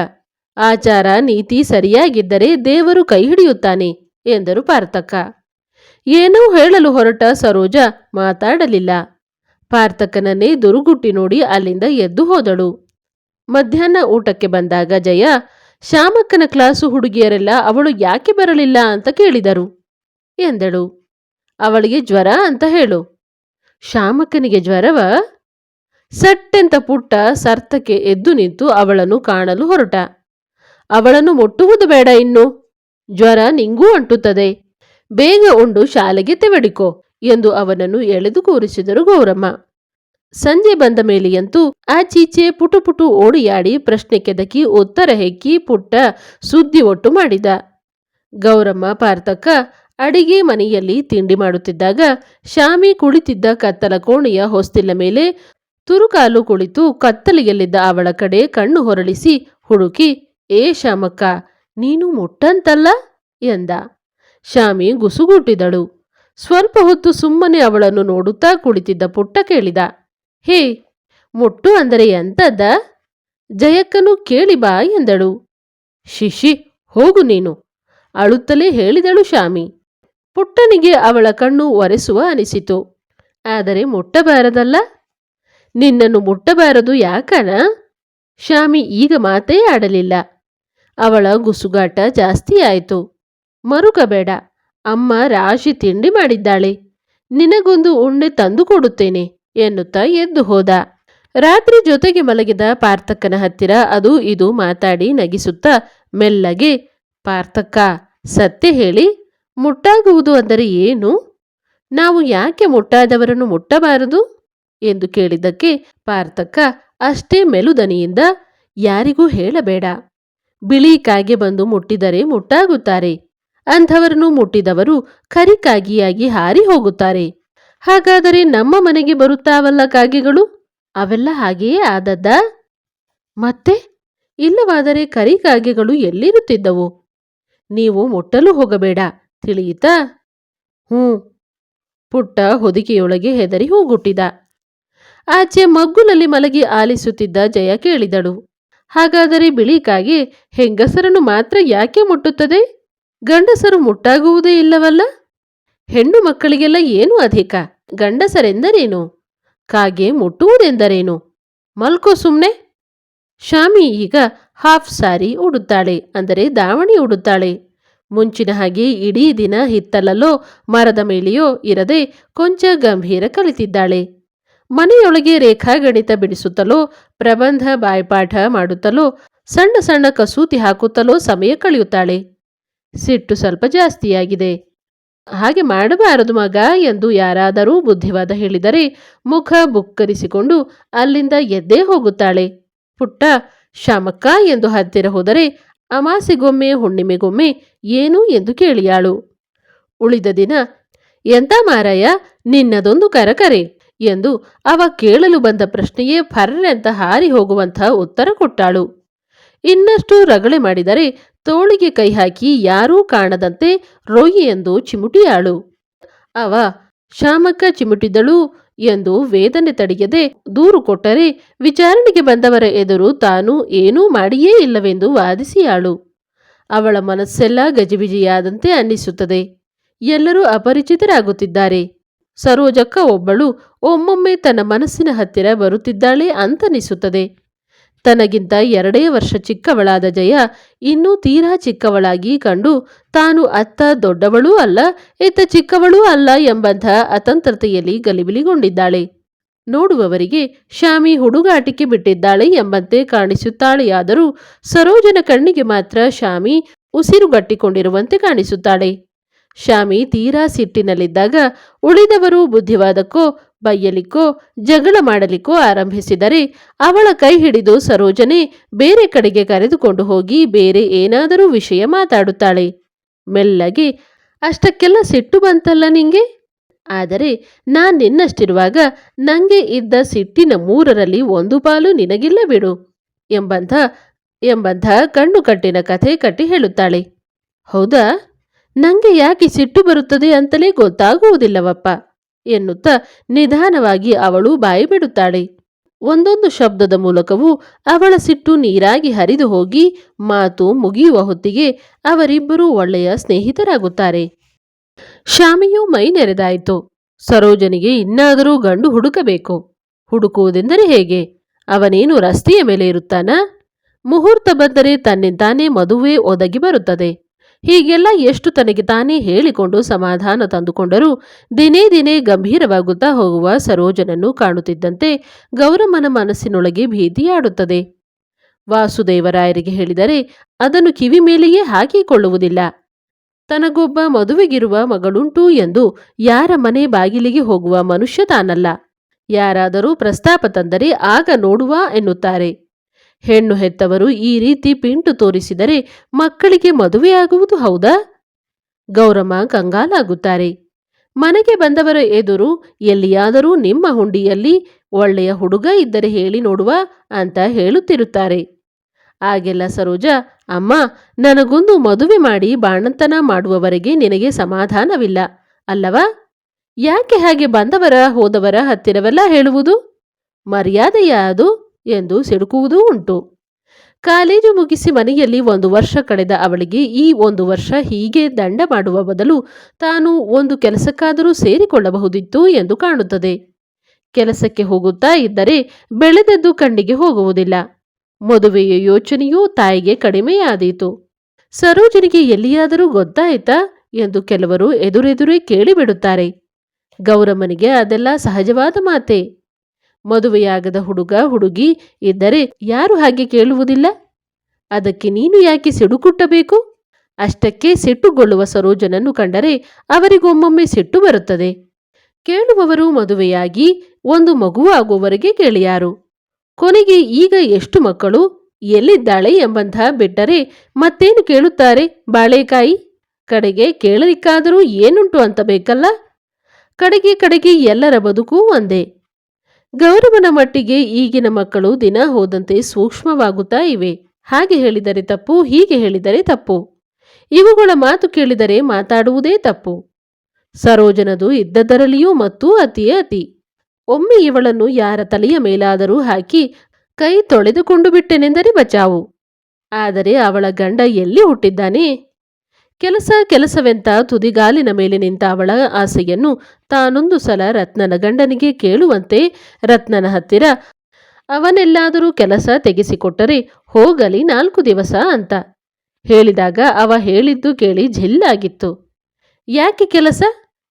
ಆಚಾರ, ನೀತಿ ಸರಿಯಾಗಿದ್ದರೆ ದೇವರು ಕೈ ಹಿಡಿಯುತ್ತಾನೆ, ಎಂದರು ಪಾರ್ಥಕ್ಕ ಏನೂ ಹೇಳಲು ಹೊರಟ ಸರೋಜ ಮಾತಾಡಲಿಲ್ಲ. ಪಾರ್ಥಕ್ಕನನ್ನೇ ದುರುಗುಟ್ಟಿ ನೋಡಿ ಅಲ್ಲಿಂದ ಎದ್ದು ಹೋದಳು. ಮಧ್ಯಾಹ್ನ ಊಟಕ್ಕೆ ಬಂದಾಗ ಜಯ, ಶ್ಯಾಮಕ್ಕನ ಕ್ಲಾಸು ಹುಡುಗಿಯರೆಲ್ಲ ಅವಳು ಯಾಕೆ ಬರಲಿಲ್ಲ? ಅಂತ ಕೇಳಿದರು, ಎಂದಳು. ಅವಳಿಗೆ ಜ್ವರ ಅಂತ ಹೇಳು. ಶಾಮಕನಿಗೆ ಜ್ವರವ? ಸಟ್ಟೆಂತ ಪುಟ್ಟ ಸರ್ತಕ್ಕೆ ಎದ್ದು ನಿಂತು ಅವಳನ್ನು ಕಾಣಲು ಹೊರಟ. ಅವಳನ್ನು ಮುಟ್ಟುವುದು ಬೇಡ ಇನ್ನು. ಜ್ವರ ನಿಂಗೂ ಅಂಟುತ್ತದೆ. ಬೇಗ ಉಂಡು ಶಾಲೆಗೆ ತೆವಡಿಕೋ ಎಂದು ಅವನನ್ನು ಎಳೆದು ಕೂರಿಸಿದರು ಗೌರಮ್ಮ. ಸಂಜೆ ಬಂದ ಮೇಲೆಯಂತೂ ಆಚೀಚೆ ಪುಟು ಪುಟು ಓಡಿಯಾಡಿ ಪ್ರಶ್ನೆ ಕೆದಕಿ ಉತ್ತರ ಹೆಕ್ಕಿ ಪುಟ್ಟ ಸುದ್ದಿ ಒಟ್ಟು ಮಾಡಿದ. ಗೌರಮ್ಮ ಪಾರ್ಥಕ್ಕ ಅಡಿಗೆ ಮನೆಯಲ್ಲಿ ತಿಂಡಿ ಮಾಡುತ್ತಿದ್ದಾಗ ಶಾಮಿ ಕುಳಿತಿದ್ದ ಕತ್ತಲ ಕೋಣೆಯ ಹೊಸ್ತಿಲ ಮೇಲೆ ತುರುಕಾಲು ಕುಳಿತು ಕತ್ತಲೆಯಲ್ಲಿದ್ದ ಅವಳ ಕಡೆ ಕಣ್ಣು ಹೊರಳಿಸಿ ಹುಡುಕಿ, ಏ ಶಾಮಕ್ಕ, ನೀನು ಮುಟ್ಟಂತಲ್ಲ? ಎಂದ. ಶಾಮಿ ಗುಸುಗುಟ್ಟಿದಳು. ಸ್ವಲ್ಪ ಹೊತ್ತು ಸುಮ್ಮನೆ ಅವಳನ್ನು ನೋಡುತ್ತಾ ಕುಳಿತಿದ್ದ ಪುಟ್ಟ ಕೇಳಿದ, ಹೇ, ಮುಟ್ಟು ಅಂದರೆ ಎಂತದ್ದ ಜಯಕ್ಕನು ಕೇಳಿ ಬಾ ಎಂದಳು. ಶಿಶಿ, ಹೋಗು ನೀನು, ಅಳುತ್ತಲೇ ಹೇಳಿದಳು ಶಾಮಿ. ಪುಟ್ಟನಿಗೆ ಅವಳ ಕಣ್ಣು ಒರೆಸುವ ಅನಿಸಿತು. ಆದರೆ ಮುಟ್ಟಬಾರದಲ್ಲ? ನಿನ್ನನ್ನು ಮುಟ್ಟಬಾರದು ಯಾಕನ ಶಾಮಿ ಈಗ ಮಾತೇ ಆಡಲಿಲ್ಲ. ಅವಳ ಗುಸುಗಾಟ ಜಾಸ್ತಿ ಆಯಿತು. ಮರುಕಬೇಡ. ಅಮ್ಮ ರಾಶಿ ತಿಂಡಿ ಮಾಡಿದ್ದಾಳೆ. ನಿನಗೊಂದು ಉಂಡೆ ತಂದು ಕೊಡುತ್ತೇನೆ ಎನ್ನುತ್ತಾ ಎದ್ದು ಹೋದ. ರಾತ್ರಿ ಜೊತೆಗೆ ಮಲಗಿದ ಪಾರ್ಥಕ್ಕನ ಹತ್ತಿರ ಅದು ಇದು ಮಾತಾಡಿ ನಗಿಸುತ್ತಾ, ಮೆಲ್ಲಗೆ ಪಾರ್ಥಕ್ಕ, ಸತ್ಯ ಹೇಳಿ. ಮುಟ್ಟಾಗುವುದು ಅಂದರೆ ಏನು? ನಾವು ಯಾಕೆ ಮುಟ್ಟಾದವರನ್ನು ಮುಟ್ಟಬಾರದು? ಎಂದು ಕೇಳಿದ್ದಕ್ಕೆ ಪಾರ್ಥಕ್ಕ ಅಷ್ಟೇ ಮೆಲುದನಿಯಿಂದ, ಯಾರಿಗೂ ಹೇಳಬೇಡ. ಬಿಳಿ ಕಾಗೆ ಬಂದು ಮುಟ್ಟಿದರೆ ಮುಟ್ಟಾಗುತ್ತಾರೆ. ಅಂಥವರನ್ನು ಮುಟ್ಟಿದವರು ಕರಿಕಾಗಿಯಾಗಿ ಹಾರಿ ಹೋಗುತ್ತಾರೆ. ಹಾಗಾದರೆ ನಮ್ಮ ಮನೆಗೆ ಬರುತ್ತಾವಲ್ಲ ಕಾಗೆಗಳು? ಅವೆಲ್ಲ ಹಾಗೆಯೇ ಆದದ್ದ? ಮತ್ತೆ? ಇಲ್ಲವಾದರೆ ಕರಿಕಾಗೆಗಳು ಎಲ್ಲಿರುತ್ತಿದ್ದವು? ನೀವು ಮುಟ್ಟಲು ಹೋಗಬೇಡ. ತಿಳಿಯಿತಾ. ಹ್ಞೂ. ಪುಟ್ಟ ಹೊದಿಕೆಯೊಳಗೆ ಹೆದರಿ ಹೋಗುಟ್ಟಿದ. ಆಚೆ ಮಗ್ಗುಲಲ್ಲಿ ಮಲಗಿ ಆಲಿಸುತ್ತಿದ್ದ ಜಯ ಕೇಳಿದಳು. ಹಾಗಾದರೆ ಬಿಳಿಕಾಗೆ ಹೆಂಗಸರನ್ನು ಮಾತ್ರ ಯಾಕೆ ಮುಟ್ಟುತ್ತದೆ? ಗಂಡಸರು ಮುಟ್ಟಾಗುವುದೇ ಇಲ್ಲವಲ್ಲ? ಹೆಣ್ಣು ಮಕ್ಕಳಿಗೆಲ್ಲ ಏನು ಅಧಿಕ? ಗಂಡಸರೆಂದರೇನು? ಕಾಗೆ ಮುಟ್ಟುವುದೆಂದರೇನು? ಮಲ್ಕೋ ಸುಮ್ಮನೆ ಶಾಮಿ ಈಗ ಹಾಫ್ ಸಾರಿ ಉಡುತ್ತಾಳೆ, ಅಂದರೆ ದಾವಣಿ ಉಡುತ್ತಾಳೆ. ಮುಂಚಿನ ಹಾಗೆ ಇಡೀ ದಿನ ಹಿತ್ತಲಲ್ಲೋ ಮರದ ಮೇಲೆಯೋ ಇರದೆ ಕೊಂಚ ಗಂಭೀರ ಕಲಿತಿದ್ದಾಳೆ. ಮನೆಯೊಳಗೆ ರೇಖಾಗಣಿತ ಬಿಡಿಸುತ್ತಲೋ, ಪ್ರಬಂಧ ಬಾಯ್ಪಾಠ ಮಾಡುತ್ತಲೋ, ಸಣ್ಣ ಸಣ್ಣ ಕಸೂತಿ ಹಾಕುತ್ತಲೋ ಸಮಯ ಕಳೆಯುತ್ತಾಳೆ. ಸಿಟ್ಟು ಸ್ವಲ್ಪ ಜಾಸ್ತಿಯಾಗಿದೆ. ಹಾಗೆ ಮಾಡಬಾರದು ಮಗ ಎಂದು ಯಾರಾದರೂ ಬುದ್ಧಿವಾದ ಹೇಳಿದರೆ ಮುಖ ಬುಕ್ಕರಿಸಿಕೊಂಡು ಅಲ್ಲಿಂದ ಎದ್ದೇ ಹೋಗುತ್ತಾಳೆ. ಪುಟ್ಟ ಶಾಮಕ್ಕ ಎಂದು ಹತ್ತಿರ ಹೋದರೆ ಅಮಾಸೆಗೊಮ್ಮೆ ಹುಣ್ಣಿಮೆಗೊಮ್ಮೆ ಏನು ಎಂದು ಕೇಳಿಯಾಳು. ಉಳಿದ ದಿನ, ಎಂತ ಮಾರಾಯ, ನಿನ್ನದೊಂದು ಕರಕರೆ ಎಂದು ಅವ ಕೇಳಲು ಬಂದ ಪ್ರಶ್ನೆಯೇ ಫರ್ರೆಂತ ಹಾರಿ ಹೋಗುವಂತಹ ಉತ್ತರ ಕೊಟ್ಟಾಳು. ಇನ್ನಷ್ಟು ರಗಳೆ ಮಾಡಿದರೆ ತೋಳಿಗೆ ಕೈ ಹಾಕಿ ಯಾರೂ ಕಾಣದಂತೆ ರೊಯ್ಯಿ ಎಂದು ಚಿಮುಟಿಯಾಳು. ಅವ ಶಾಮಕ್ಕ ಚಿಮುಟಿದಳು ಎಂದು ವೇದನೆ ತಡೆಯದೆ ದೂರು ಕೊಟ್ಟರೆ ವಿಚಾರಣೆಗೆ ಬಂದವರ ಎದುರು ತಾನು ಏನೂ ಮಾಡಿಯೇ ಇಲ್ಲವೆಂದು ವಾದಿಸಿಯಾಳು. ಅವಳ ಮನಸ್ಸೆಲ್ಲ ಗಜಿಬಿಜಿಯಾದಂತೆ ಅನ್ನಿಸುತ್ತದೆ. ಎಲ್ಲರೂ ಅಪರಿಚಿತರಾಗುತ್ತಿದ್ದಾರೆ. ಸರೋಜಕ್ಕ ಒಬ್ಬಳು ಒಮ್ಮೊಮ್ಮೆ ತನ್ನ ಮನಸ್ಸಿನ ಹತ್ತಿರ ಬರುತ್ತಿದ್ದಾಳೆ ಅಂತನಿಸುತ್ತದೆ. ತನಗಿಂತ ಎರಡೇ ವರ್ಷ ಚಿಕ್ಕವಳಾದ ಜಯ ಇನ್ನೂ ತೀರಾ ಚಿಕ್ಕವಳಾಗಿ ಕಂಡು ತಾನು ಅತ್ತ ದೊಡ್ಡವಳೂ ಅಲ್ಲ ಇತ್ತ ಚಿಕ್ಕವಳೂ ಅಲ್ಲ ಎಂಬಂಥ ಅತಂತ್ರತೆಯಲ್ಲಿ ಗಲಿಬಿಲಿಗೊಂಡಿದ್ದಾಳೆ. ನೋಡುವವರಿಗೆ ಶ್ಯಾಮಿ ಹುಡುಗಾಟಿಕೆ ಬಿಟ್ಟಿದ್ದಾಳೆ ಎಂಬಂತೆ ಕಾಣಿಸುತ್ತಾಳೆಯಾದರೂ ಸರೋಜನ ಕಣ್ಣಿಗೆ ಮಾತ್ರ ಶ್ಯಾಮಿ ಉಸಿರುಗಟ್ಟಿಕೊಂಡಿರುವಂತೆ ಕಾಣಿಸುತ್ತಾಳೆ. ಶ್ಯಾಮಿ ತೀರಾ ಸಿಟ್ಟಿನಲ್ಲಿದ್ದಾಗ ಉಳಿದವರು ಬುದ್ಧಿವಾದಕ್ಕೋ ಬೈಯಲಿಕ್ಕೋ, ಜಗಳ ಮಾಡಲಿಕ್ಕೋ ಆರಂಭಿಸಿದರೆ ಅವಳ ಕೈ ಹಿಡಿದು ಸರೋಜನೆ ಬೇರೆ ಕಡೆಗೆ ಕರೆದುಕೊಂಡು ಹೋಗಿ ಬೇರೆ ಏನಾದರೂ ವಿಷಯ ಮಾತಾಡುತ್ತಾಳೆ. ಮೆಲ್ಲಗೆ, ಅಷ್ಟಕ್ಕೆಲ್ಲ ಸಿಟ್ಟು ಬಂತಲ್ಲ ನಿಂಗೆ? ಆದರೆ ನಾನು ನಿನ್ನಷ್ಟಿರುವಾಗ ನಂಗೆ ಇದ್ದ ಸಿಟ್ಟಿನ ಮೂರರಲ್ಲಿ ಒಂದು ಪಾಲು ನಿನಗಿಲ್ಲ ಬಿಡು ಎಂಬಂಥ ಎಂಬಂಥ ಕಣ್ಣು ಕಟ್ಟಿನ ಕಥೆ ಕಟ್ಟಿ ಹೇಳುತ್ತಾಳೆ. ಹೌದಾ? ನಂಗೆ ಯಾಕೆ ಸಿಟ್ಟು ಬರುತ್ತದೆ ಅಂತಲೇ ಗೊತ್ತಾಗುವುದಿಲ್ಲವಪ್ಪ. ಎನ್ನುತ್ತಾ ನಿಧಾನವಾಗಿ ಅವಳು ಬಾಯಿ ಬಿಡುತ್ತಾಳೆ ಒಂದೊಂದು ಶಬ್ದದ ಮೂಲಕವೂ ಅವಳ ಸಿಟ್ಟು ನೀರಾಗಿ ಹರಿದು ಹೋಗಿ ಮಾತು ಮುಗಿಯುವ ಹೊತ್ತಿಗೆ ಅವರಿಬ್ಬರೂ ಒಳ್ಳೆಯ ಸ್ನೇಹಿತರಾಗುತ್ತಾರೆ. ಶಾಮಿಯು ಮೈ ನೆರೆದಾಯಿತು. ಸರೋಜನಿಗೆ ಇನ್ನಾದರೂ ಗಂಡು ಹುಡುಕಬೇಕು. ಹುಡುಕುವುದೆಂದರೆ ಹೇಗೆ? ಅವನೇನು ರಸ್ತೆಯ ಮೇಲೆ ಇರುತ್ತಾನಾ? ಮುಹೂರ್ತ ಬಂದರೆ ತನ್ನಿಂತಾನೇ ಮದುವೆ ಒದಗಿ ಬರುತ್ತದೆ. ಹೀಗೆಲ್ಲ ಎಷ್ಟು ತನಗೆ ತಾನೇ ಹೇಳಿಕೊಂಡು ಸಮಾಧಾನ ತಂದುಕೊಂಡರೂ ದಿನೇ ದಿನೇ ಗಂಭೀರವಾಗುತ್ತಾ ಹೋಗುವ ಸರೋಜನನ್ನು ಕಾಣುತ್ತಿದ್ದಂತೆ ಗೌರಮ್ಮನ ಮನಸ್ಸಿನೊಳಗೆ ಭೀತಿಯಾಡುತ್ತದೆ. ವಾಸುದೇವರಾಯರಿಗೆ ಹೇಳಿದರೆ ಅದನ್ನು ಕಿವಿ ಮೇಲೆಯೇ ಹಾಕಿಕೊಳ್ಳುವುದಿಲ್ಲ ತನಗೊಬ್ಬ ಮದುವೆಗಿರುವ ಮಗಳುಂಟು ಎಂದು ಯಾರ ಮನೆ ಬಾಗಿಲಿಗೆ ಹೋಗುವ ಮನುಷ್ಯ ತಾನಲ್ಲ. ಯಾರಾದರೂ ಪ್ರಸ್ತಾಪ ತಂದರೆ ಆಗ ನೋಡುವ ಎನ್ನುತ್ತಾರೆ. ಹೆಣ್ಣು ಹೆತ್ತವರು ಈ ರೀತಿ ಪಿಂಟು ತೋರಿಸಿದರೆ ಮಕ್ಕಳಿಗೆ ಮದುವೆಯಾಗುವುದು ಹೌದಾ? ಗೌರಮ್ಮ ಕಂಗಾಲಾಗುತ್ತಾರೆ. ಮನೆಗೆ ಬಂದವರ ಎದುರು ಎಲ್ಲಿಯಾದರೂ ನಿಮ್ಮ ಹುಂಡಿಯಲ್ಲಿ ಒಳ್ಳೆಯ ಹುಡುಗ ಇದ್ದರೆ ಹೇಳಿ ನೋಡುವ ಅಂತ ಹೇಳುತ್ತಿರುತ್ತಾರೆ. ಆಗೆಲ್ಲ ಸರೋಜ, ಅಮ್ಮ, ನನಗೊಂದು ಮದುವೆ ಮಾಡಿ ಬಾಣಂತನ ಮಾಡುವವರೆಗೆ ನಿನಗೆ ಸಮಾಧಾನವಿಲ್ಲ, ಅಲ್ಲವಾ? ಯಾಕೆ ಹಾಗೆ ಬಂದವರ ಹೋದವರ ಹತ್ತಿರವೆಲ್ಲ ಹೇಳುವುದು? ಮರ್ಯಾದೆಯ ಅದು? ಎಂದು ಸಿಡುಕುವುದೂ ಉಂಟು. ಕಾಲೇಜು ಮುಗಿಸಿ ಮನೆಯಲ್ಲಿ ಒಂದು ವರ್ಷ ಕಳೆದ ಅವಳಿಗೆ ಈ ಒಂದು ವರ್ಷ ಹೀಗೆ ದಂಡ ಮಾಡುವ ಬದಲು ತಾನು ಒಂದು ಕೆಲಸಕ್ಕಾದರೂ ಸೇರಿಕೊಳ್ಳಬಹುದಿತ್ತು ಎಂದು ಕಾಣುತ್ತದೆ. ಕೆಲಸಕ್ಕೆ ಹೋಗುತ್ತಾ ಇದ್ದರೆ ಬೆಳೆದದ್ದು ಕಣ್ಣಿಗೆ ಹೋಗುವುದಿಲ್ಲ. ಮದುವೆಯ ಯೋಚನೆಯೂ ತಾಯಿಗೆ ಕಡಿಮೆಯಾದೀತು. ಸರೋಜನಿಗೆ ಎಲ್ಲಿಯಾದರೂ ಗೊತ್ತಾಯಿತಾ ಎಂದು ಕೆಲವರು ಎದುರೆದುರೇ ಕೇಳಿಬಿಡುತ್ತಾರೆ. ಗೌರಮ್ಮನಿಗೆ ಅದೆಲ್ಲ ಸಹಜವಾದ ಮಾತೆ. ಮದುವೆಯಾಗದ ಹುಡುಗ, ಹುಡುಗಿ ಇದ್ದರೆ ಯಾರು ಹಾಗೆ ಕೇಳುವುದಿಲ್ಲ? ಅದಕ್ಕೆ ನೀನು ಯಾಕೆ ಸಿಡುಕುಟ್ಟಬೇಕು? ಅಷ್ಟಕ್ಕೆ ಸಿಟ್ಟುಗೊಳ್ಳುವ ಸರೋಜನನ್ನು ಕಂಡರೆ ಅವರಿಗೊಮ್ಮೊಮ್ಮೆ ಸಿಟ್ಟು ಬರುತ್ತದೆ. ಕೇಳುವವರು ಮದುವೆಯಾಗಿ ಒಂದು ಮಗುವಾಗುವವರೆಗೆ ಕೇಳಿಯಾರು. ಕೊನೆಗೆ ಈಗ ಎಷ್ಟು ಮಕ್ಕಳು? ಎಲ್ಲಿದ್ದಾಳೆ ಎಂಬಂತಹ ಬಿಟ್ಟರೆ ಮತ್ತೇನು ಕೇಳುತ್ತಾರೆ? ಬಾಳೆಕಾಯಿ? ಕಡೆಗೆ ಕೇಳಲಿಕ್ಕಾದರೂ ಏನುಂಟು ಅಂತ ಬೇಕಲ್ಲ? ಕಡೆಗೆ ಕಡೆಗೆ ಎಲ್ಲರ ಬದುಕು ಒಂದೇ. ಗೌರವನ ಮಟ್ಟಿಗೆ ಈಗಿನ ಮಕ್ಕಳು ದಿನ ಹೋದಂತೆ ಸೂಕ್ಷ್ಮವಾಗುತ್ತಾ ಇವೆ. ಹಾಗೆ ಹೇಳಿದರೆ ತಪ್ಪು, ಹೀಗೆ ಹೇಳಿದರೆ ತಪ್ಪು. ಇವುಗಳ ಮಾತು ಕೇಳಿದರೆ ಮಾತಾಡುವುದೇ ತಪ್ಪು. ಸರೋಜನದು ಇದ್ದದರಲ್ಲಿಯೂ ಮತ್ತು ಅತಿಯೇ ಅತಿ. ಒಮ್ಮೆ ಇವಳನ್ನು ಯಾರ ತಲೆಯ ಮೇಲಾದರೂ ಹಾಕಿ ಕೈ ತೊಳೆದುಕೊಂಡು ಬಿಟ್ಟೆನೆಂದರೆ ಬಚಾವು. ಆದರೆ ಅವಳ ಗಂಡ ಎಲ್ಲಿ ಹುಟ್ಟಿದ್ದಾನೆ? ಕೆಲಸ ಕೆಲಸವೆಂತ ತುದಿಗಾಲಿನ ಮೇಲೆ ನಿಂತ ಅವಳ ಆಸೆಯನ್ನು ತಾನೊಂದು ಸಲ ರತ್ನನ ಗಂಡನಿಗೆ ಕೇಳುವಂತೆ ರತ್ನನ ಹತ್ತಿರ, ಅವನೆಲ್ಲಾದರೂ ಕೆಲಸ ತೆಗೆಸಿಕೊಟ್ಟರೆ ಹೋಗಲಿ ನಾಲ್ಕು ದಿವಸ ಅಂತ ಹೇಳಿದಾಗ ಅವ ಹೇಳಿದ್ದು ಕೇಳಿ ಜಿಲ್ಲಾಗಿತ್ತು ಯಾಕೆ ಕೆಲಸ?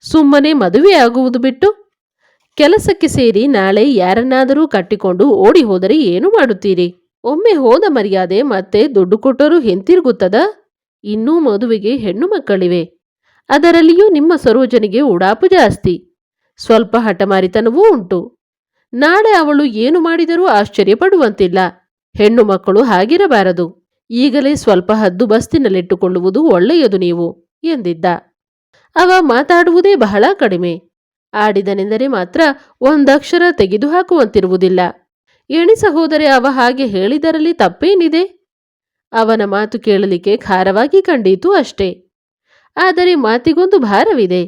ಸುಮ್ಮನೆ ಮದುವೆ ಆಗುವುದು ಬಿಟ್ಟು? ಕೆಲಸಕ್ಕೆ ಸೇರಿ ನಾಳೆ ಯಾರನ್ನಾದರೂ ಕಟ್ಟಿಕೊಂಡು ಓಡಿ ಹೋದರೆ ಏನು ಮಾಡುತ್ತೀರಿ? ಒಮ್ಮೆ ಹೋದ ಮರ್ಯಾದೆ ಮತ್ತೆ ದುಡ್ಡು ಕೊಟ್ಟರೂ ಹಿಂತಿರುಗುತ್ತದ? ಇನ್ನೂ ಮದುವೆಗೆ ಹೆಣ್ಣು ಮಕ್ಕಳಿವೆ. ಅದರಲ್ಲಿಯೂ ನಿಮ್ಮ ಸರೋಜನಿಗೆ ಉಡಾಪು ಜಾಸ್ತಿ. ಸ್ವಲ್ಪ ಹಠಮಾರಿತನವೂ ಉಂಟು. ನಾಳೆ ಅವಳು ಏನು ಮಾಡಿದರೂ ಆಶ್ಚರ್ಯಪಡುವಂತಿಲ್ಲ. ಹೆಣ್ಣು ಮಕ್ಕಳು ಹಾಗಿರಬಾರದು. ಈಗಲೇ ಸ್ವಲ್ಪ ಹದ್ದು ಬಸ್ತಿನಲ್ಲಿಟ್ಟುಕೊಳ್ಳುವುದು ಒಳ್ಳೆಯದು ನೀವು, ಎಂದಿದ್ದ. ಅವ ಮಾತಾಡುವುದೇ ಬಹಳ ಕಡಿಮೆ. ಆಡಿದನೆಂದರೆ ಮಾತ್ರ ಒಂದಕ್ಷರ ತೆಗೆದುಹಾಕುವಂತಿರುವುದಿಲ್ಲ. ಎಣಿಸ ಹೋದರೆ ಅವ ಹಾಗೆ ಹೇಳಿದರಲ್ಲಿ ತಪ್ಪೇನಿದೆ? ಅವನ ಮಾತು ಕೇಳಲಿಕ್ಕೆ ಖಾರವಾಗಿ ಕಂಡೀತು ಅಷ್ಟೇ. ಆದರೆ ಮಾತಿಗೊಂದು ಭಾರವಿದೆ.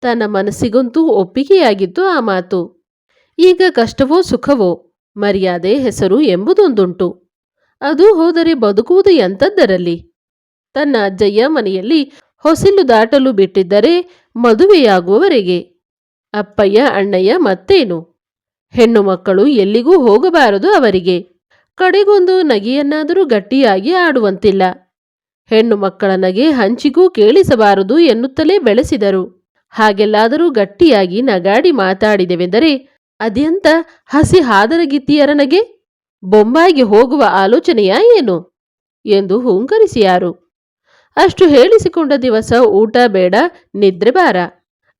ತನ್ನ ಮನಸ್ಸಿಗಂತೂ ಒಪ್ಪಿಗೆಯಾಗಿತ್ತು ಆ ಮಾತು. ಈಗ ಕಷ್ಟವೋ ಸುಖವೋ ಮರ್ಯಾದೆ ಹೆಸರು ಎಂಬುದೊಂದುಂಟು. ಅದು ಹೋದರೆ ಬದುಕುವುದು ಎಂಥದ್ದರಲ್ಲಿ? ತನ್ನ ಅಜ್ಜಯ್ಯ ಮನೆಯಲ್ಲಿ ಹೊಸಿಲು ದಾಟಲು ಬಿಟ್ಟಿದ್ದರೆ ಮದುವೆಯಾಗುವವರೆಗೆ? ಅಪ್ಪಯ್ಯ, ಅಣ್ಣಯ್ಯ ಮತ್ತೇನು? ಹೆಣ್ಣು ಮಕ್ಕಳು ಎಲ್ಲಿಗೂ ಹೋಗಬಾರದು ಅವರಿಗೆ. ಕಡೆಗೊಂದು ನಗೆಯನ್ನಾದರೂ ಗಟ್ಟಿಯಾಗಿ ಆಡುವಂತಿಲ್ಲ. ಹೆಣ್ಣು ಮಕ್ಕಳ ನಗೆ ಹಂಚಿಗೂ ಕೇಳಿಸಬಾರದು ಎನ್ನುತ್ತಲೇ ಬೆಳೆಸಿದರು. ಹಾಗೆಲ್ಲಾದರೂ ಗಟ್ಟಿಯಾಗಿ ನಗಾಡಿ ಮಾತಾಡಿದೆವೆಂದರೆ ಅದೆಂತ ಹಸಿ ಹಾದರಗಿತ್ತಿಯರ ನಗೆ? ಬೊಂಬಾಯಿಗೆ ಹೋಗುವ ಆಲೋಚನೆಯ ಏನು? ಎಂದು ಹುಂಕರಿಸಿಯಾರು. ಅಷ್ಟು ಹೇಳಿಸಿಕೊಂಡ ದಿವಸ ಊಟ ಬೇಡ, ನಿದ್ರೆ ಬಾರ.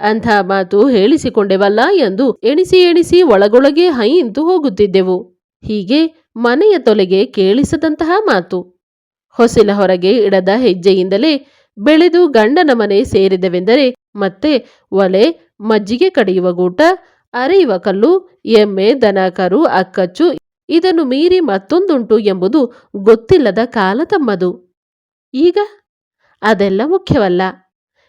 ಅಂಥ ಮಾತು ಹೇಳಿಸಿಕೊಂಡೆವಲ್ಲ ಎಂದು ಎಣಿಸಿ ಎಣಿಸಿ ಒಳಗೊಳಗೆ ಹೈಂತು ಹೋಗುತ್ತಿದ್ದೆವು. ಹೀಗೆ ಮನೆಯ ತೊಲೆಗೆ ಕೇಳಿಸದಂತಹ ಮಾತು. ಹೊಸಿಲ ಹೊರಗೆ ಇಡದ ಹೆಜ್ಜೆಯಿಂದಲೇ ಬೆಳೆದು ಗಂಡನ ಮನೆ ಸೇರಿದವೆಂದರೆ ಮತ್ತೆ ಒಲೆ, ಮಜ್ಜಿಗೆ ಕಡಿಯುವ ಗೂಟ, ಅರೆಯುವ ಕಲ್ಲು, ಎಮ್ಮೆ ದನ ಕರು ಅಕ್ಕಚ್ಚು ಇದನ್ನು ಮೀರಿ ಮತ್ತೊಂದುಂಟು ಎಂಬುದು ಗೊತ್ತಿಲ್ಲದ ಕಾಲ ತಮ್ಮದು. ಈಗ? ಅದೆಲ್ಲ ಮುಖ್ಯವಲ್ಲ.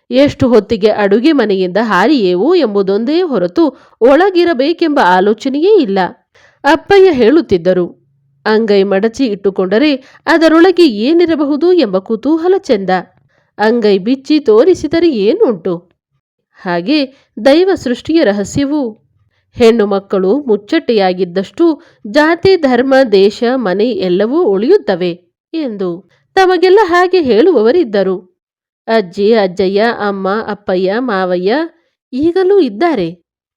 ಎಷ್ಟು ಹೊತ್ತಿಗೆ ಅಡುಗೆ ಮನೆಯಿಂದ ಹಾರಿಯೇವು ಎಂಬುದೊಂದೇ ಹೊರತು ಒಳಗಿರಬೇಕೆಂಬ ಆಲೋಚನೆಯೇ ಇಲ್ಲ. ಅಪ್ಪಯ್ಯ ಹೇಳುತ್ತಿದ್ದರು ಅಂಗೈ ಮಡಚಿ ಇಟ್ಟುಕೊಂಡರೆ ಅದರೊಳಗೆ ಏನಿರಬಹುದು ಎಂಬ ಕುತೂಹಲ ಚೆಂದ. ಅಂಗೈ ಬಿಚ್ಚಿ ತೋರಿಸಿದರೆ ಏನುಂಟು? ಹಾಗೆ ದೈವ ಸೃಷ್ಟಿಯ ರಹಸ್ಯವು. ಹೆಣ್ಣು ಮಕ್ಕಳು ಮುಚ್ಚಟ್ಟೆಯಾಗಿದ್ದಷ್ಟು ಜಾತಿ, ಧರ್ಮ, ದೇಶ, ಮನೆ ಎಲ್ಲವೂ ಉಳಿಯುತ್ತವೆ ಎಂದು ತಮಗೆಲ್ಲ ಹಾಗೆ ಹೇಳುವವರಿದ್ದರು. ಅಜ್ಜಿ, ಅಜ್ಜಯ್ಯ, ಅಮ್ಮ, ಅಪ್ಪಯ್ಯ, ಮಾವಯ್ಯ ಈಗಲೂ ಇದ್ದಾರೆ.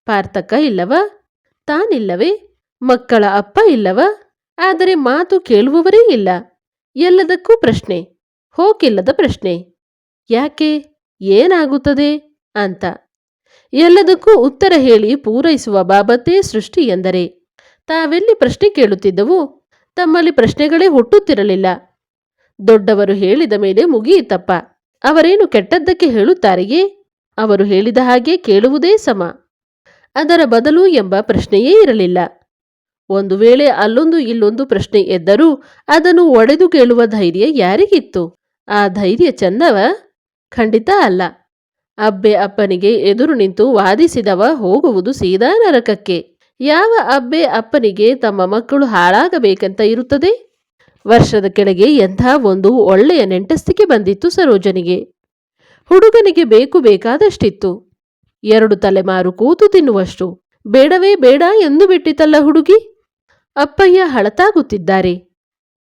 ಪಾರ್ಥಕ ಇಲ್ಲವ? ತಾನಿಲ್ಲವೇ? ಮಕ್ಕಳ ಅಪ್ಪ ಇಲ್ಲವ? ಆದರೆ ಮಾತು ಕೇಳುವವರೇ ಇಲ್ಲ. ಎಲ್ಲದಕ್ಕೂ ಪ್ರಶ್ನೆ, ಹೋಗಿಲ್ಲದ ಪ್ರಶ್ನೆ. ಯಾಕೆ, ಏನಾಗುತ್ತದೆ ಅಂತ. ಎಲ್ಲದಕ್ಕೂ ಉತ್ತರ ಹೇಳಿ ಪೂರೈಸುವ ಬಾಬತ್ತೇ ಸೃಷ್ಟಿ ಎಂದರೆ, ತಾವೆಲ್ಲಿ ಪ್ರಶ್ನೆ ಕೇಳುತ್ತಿದ್ದವು, ತಮ್ಮಲ್ಲಿ ಪ್ರಶ್ನೆಗಳೇ ಹುಟ್ಟುತ್ತಿರಲಿಲ್ಲ. ದೊಡ್ಡವರು ಹೇಳಿದ ಮೇಲೆ ಮುಗಿಯಿತಪ್ಪ. ಅವರೇನು ಕೆಟ್ಟದ್ದಕ್ಕೆ ಹೇಳುತ್ತಾರೆಯೇ? ಅವರು ಹೇಳಿದ ಹಾಗೆ ಕೇಳುವುದೇ ಸಮ. ಅದರ ಬದಲು ಎಂಬ ಪ್ರಶ್ನೆಯೇ ಇರಲಿಲ್ಲ. ಒಂದು ವೇಳೆ ಅಲ್ಲೊಂದು ಇಲ್ಲೊಂದು ಪ್ರಶ್ನೆ ಎದ್ದರೂ ಅದನ್ನು ಒಡೆದು ಕೇಳುವ ಧೈರ್ಯ ಯಾರಿಗಿತ್ತು? ಆ ಧೈರ್ಯ ಚಂದವ ಖಂಡಿತ ಅಲ್ಲ. ಅಬ್ಬೆ ಅಪ್ಪನಿಗೆ ಎದುರು ನಿಂತು ವಾದಿಸಿದವ ಹೋಗುವುದು ಸೀದಾ ನರಕಕ್ಕೆ. ಯಾವ ಅಬ್ಬೆ ಅಪ್ಪನಿಗೆ ತಮ್ಮ ಮಕ್ಕಳು ಹಾಳಾಗಬೇಕಂತ ಇರುತ್ತದೆ? ವರ್ಷದ ಕೆಳಗೆ ಎಂಥ ಒಂದು ಒಳ್ಳೆಯ ನೆಂಟಸ್ತಿಕೆ ಬಂದಿತ್ತು ಸರೋಜನಿಗೆ. ಹುಡುಗನಿಗೆ ಬೇಕು ಬೇಕಾದಷ್ಟಿತ್ತು. ಎರಡು ತಲೆಮಾರು ಕೂತು ತಿನ್ನುವಷ್ಟು. ಬೇಡವೇ ಬೇಡ ಎಂದು ಬಿಟ್ಟಿತಲ್ಲ ಹುಡುಗಿ? ಅಪ್ಪಯ್ಯ ಹಳತಾಗುತ್ತಿದ್ದಾರೆ.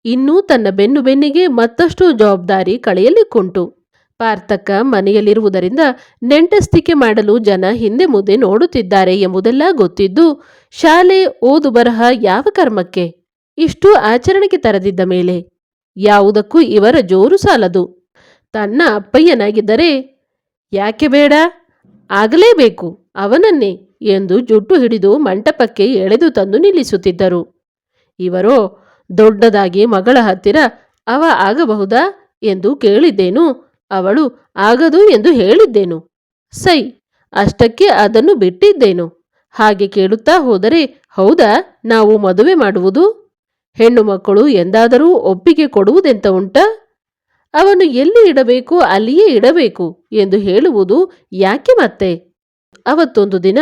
ಇನ್ನೂ ತನ್ನ ಬೆನ್ನು ಬೆನ್ನಿಗೆ ಮತ್ತಷ್ಟು ಜವಾಬ್ದಾರಿ ಕಳೆಯಲಿಕ್ಕುಂಟು ಪಾರ್ಥಕ್ಕ ಮನೆಯಲ್ಲಿರುವುದರಿಂದ ನೆಂಟಸ್ತಿಕೆ ಮಾಡಲು ಜನ ಹಿಂದೆ ಮುಂದೆ ನೋಡುತ್ತಿದ್ದಾರೆ ಎಂಬುದೆಲ್ಲ ಗೊತ್ತಿದ್ದು, ಶಾಲೆ ಓದು ಬರಹ ಯಾವ ಕರ್ಮಕ್ಕೆ? ಇಷ್ಟು ಆಚರಣೆಗೆ ತರದಿದ್ದ ಮೇಲೆ ಯಾವುದಕ್ಕೂ ಇವರ ಜೋರು ಸಾಲದು. ತನ್ನ ಅಪ್ಪಯ್ಯನಾಗಿದ್ದರೆ, ಯಾಕೆ ಬೇಡ? ಆಗಲೇಬೇಕು ಅವನನ್ನೇ ಎಂದು ಜುಟ್ಟು ಹಿಡಿದು ಮಂಟಪಕ್ಕೆ ಎಳೆದು ತಂದು ನಿಲ್ಲಿಸುತ್ತಿದ್ದರು. ಇವರೋ ದೊಡ್ಡದಾಗಿ ಮಗಳ ಹತ್ತಿರ ಅವ ಆಗಬಹುದಾ ಎಂದು ಕೇಳಿದ್ದೇನು. ಅವಳು ಆಗದು ಎಂದು ಹೇಳಿದ್ದೇನು. ಸೈ, ಅಷ್ಟಕ್ಕೆ ಅದನ್ನು ಬಿಟ್ಟಿದ್ದೇನು. ಹಾಗೆ ಕೇಳುತ್ತಾ ಹೋದರೆ, ಹೌದಾ, ನಾವು ಮದುವೆ ಮಾಡುವುದು? ಹೆಣ್ಣು ಮಕ್ಕಳು ಎಂದಾದರೂ ಒಪ್ಪಿಗೆ ಕೊಡುವುದೆಂತ ಉಂಟ? ಅವನು ಎಲ್ಲಿ ಇಡಬೇಕು, ಅಲ್ಲಿಯೇ ಇಡಬೇಕು ಎಂದು ಹೇಳುವುದು ಯಾಕೆ ಮತ್ತೆ? ಅವತ್ತೊಂದು ದಿನ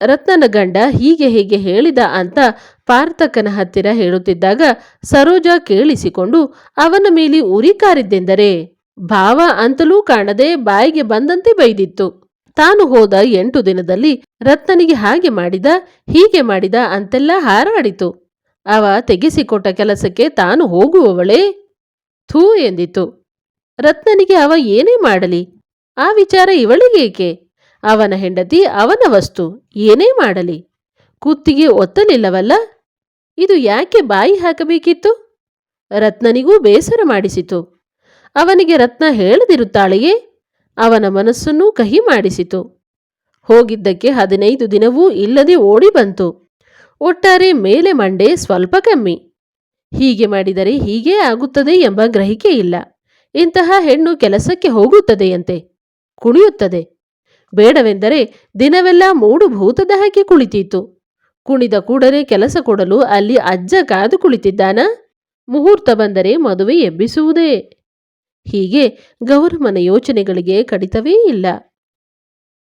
ರತ್ನನ ಗಂಡ ಹೀಗೆ ಹೀಗೆ ಹೇಳಿದ ಅಂತ ಪಾರ್ಥಕನ ಹತ್ತಿರ ಹೇಳುತ್ತಿದ್ದಾಗ ಸರೋಜ ಕೇಳಿಸಿಕೊಂಡು, ಅವನ ಮೇಲೆ ಉರಿ ಕಾರಿದ್ದೆಂದರೆ? ಭಾವ ಅಂತಲೂ ಕಾಣದೆ ಬಾಯಿಗೆ ಬಂದಂತೆ ಬೈದಿತ್ತು. ತಾನು ಹೋದ ಎಂಟು ದಿನದಲ್ಲಿ ರತ್ನನಿಗೆ ಹಾಗೆ ಮಾಡಿದ, ಹೀಗೆ ಮಾಡಿದ ಅಂತೆಲ್ಲ ಹಾರಾಡಿತು. ಅವ ತೆಗೆಸಿಕೊಟ್ಟ ಕೆಲಸಕ್ಕೆ ತಾನು ಹೋಗುವವಳೇ? ಥೂ ಎಂದಿತು. ರತ್ನನಿಗೆ ಅವ ಏನೇ ಮಾಡಲಿ? ಆ ವಿಚಾರ ಇವಳಿಗೇಕೆ? ಅವನ ಹೆಂಡತಿ ಅವನ ವಸ್ತು ಏನೇ ಮಾಡಲಿ. ಕುತ್ತಿಗೆ ಒತ್ತಲಿಲ್ಲವಲ್ಲ? ಇದು ಯಾಕೆ ಬಾಯಿ ಹಾಕಬೇಕಿತ್ತು? ರತ್ನನಿಗೂ ಬೇಸರ ಮಾಡಿಸಿತು. ಅವನಿಗೆ ರತ್ನ ಹೇಳದಿರುತ್ತಾಳೆಯೇ? ಅವನ ಮನಸ್ಸನ್ನೂ ಕಹಿ ಮಾಡಿಸಿತು. ಹೋಗಿದ್ದಕ್ಕೆ ಹದಿನೈದು ದಿನವೂ ಇಲ್ಲದೆ ಓಡಿ ಬಂತು. ಒಟ್ಟಾರೆ ಮೇಲೆ ಮಂಡೆ ಸ್ವಲ್ಪ ಕಮ್ಮಿ. ಹೀಗೆ ಮಾಡಿದರೆ ಹೀಗೇ ಆಗುತ್ತದೆ ಎಂಬ ಗ್ರಹಿಕೆ ಇಲ್ಲ. ಇಂತಹ ಹೆಣ್ಣು ಕೆಲಸಕ್ಕೆ ಹೋಗುತ್ತದೆಯಂತೆ? ಕುಣಿಯುತ್ತದೆ. ಬೇಡವೆಂದರೆ ದಿನವೆಲ್ಲ ಮೂಡು ಭೂತದ ಹಾಕಿ ಕುಳಿತೀತು ಕುಣಿದ ಕೂಡಲೇ ಕೆಲಸ ಕೊಡಲು ಅಲ್ಲಿ ಅಜ್ಜ ಕಾದು ಕುಳಿತಿದ್ದಾನ. ಮುಹೂರ್ತ ಬಂದರೆ ಮದುವೆ ಎಬ್ಬಿಸುವುದೇ. ಹೀಗೆ ಗೌರಮ್ಮನ ಯೋಚನೆಗಳಿಗೆ ಕಡಿತವೇ ಇಲ್ಲ.